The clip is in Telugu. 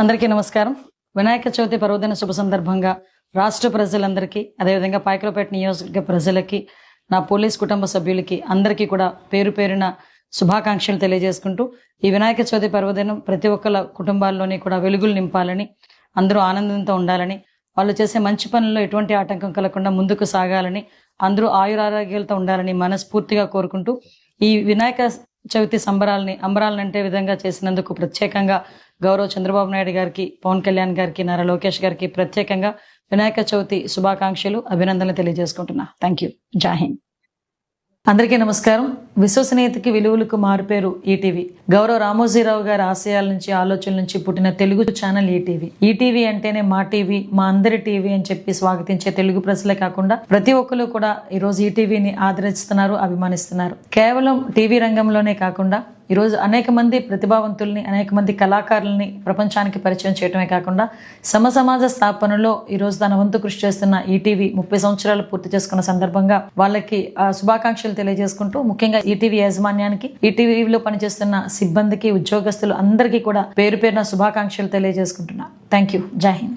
అందరికీ నమస్కారం. వినాయక చవితి పర్వదిన శుభ సందర్భంగా రాష్ట్ర ప్రజలందరికీ అదేవిధంగా పాయకలపేట నియోజక ప్రజలకి నా పోలీస్ కుటుంబ సభ్యులకి అందరికీ కూడా పేరు పేరున శుభాకాంక్షలు తెలియజేసుకుంటూ ఈ వినాయక చవితి పర్వదినం ప్రతి ఒక్కళ్ళ కుటుంబాల్లోని కూడా వెలుగులు నింపాలని అందరూ ఆనందంతో ఉండాలని వాళ్ళు చేసే మంచి పనుల్లో ఎటువంటి ఆటంకం కలగకుండా ముందుకు సాగాలని అందరూ ఆయురారోగ్యాలతో ఉండాలని మనస్ఫూర్తిగా కోరుకుంటూ ఈ వినాయక చవితి సంబరాలని అంబరాలనంటే విధంగా చేసినందుకు ప్రత్యేకంగా గౌరవ చంద్రబాబు నాయుడు గారికి పవన్ కళ్యాణ్ గారికి నారా లోకేష్ గారికి ప్రత్యేకంగా వినాయక చవితి శుభాకాంక్షలు అభినందనలు తెలియజేసుకుంటున్నా. థ్యాంక్ యూ జాహింద్ అందరికీ నమస్కారం. విశ్వసనీయతకి విలువలకు మారుపేరు ఈటీవీ. గౌరవ రామోజీరావు గారి ఆశయాల నుంచి ఆలోచనల నుంచి పుట్టిన తెలుగు ఛానల్ ఈటీవీ. ఈటీవీ అంటేనే మా టీవీ మా అందరి టీవీ అని చెప్పి స్వాగతించే తెలుగు ప్రజలే కాకుండా ప్రతి ఒక్కరు కూడా ఈరోజు ఈటీవీని ఆదరిస్తున్నారు అభిమానిస్తున్నారు. కేవలం టీవీ రంగంలోనే కాకుండా ఈరోజు అనేక మంది ప్రతిభావంతుల్ని అనేక మంది కళాకారుల్ని ప్రపంచానికి పరిచయం చేయడమే కాకుండా సమసమాజ స్థాపనలో ఈరోజు తన వంతు కృషి చేస్తున్న ఈటీవీ ముప్పై సంవత్సరాలు పూర్తి చేసుకున్న సందర్భంగా వాళ్ళకి శుభాకాంక్షలు తెలియజేసుకుంటూ ముఖ్యంగా ఈటీవీ యాజమాన్యానికి ఈటీవీలో పనిచేస్తున్న సిబ్బందికి ఉద్యోగస్తులు అందరికీ కూడా పేరు పేరున శుభాకాంక్షలు తెలియజేసుకుంటున్నా. Thank you. జై హింద్.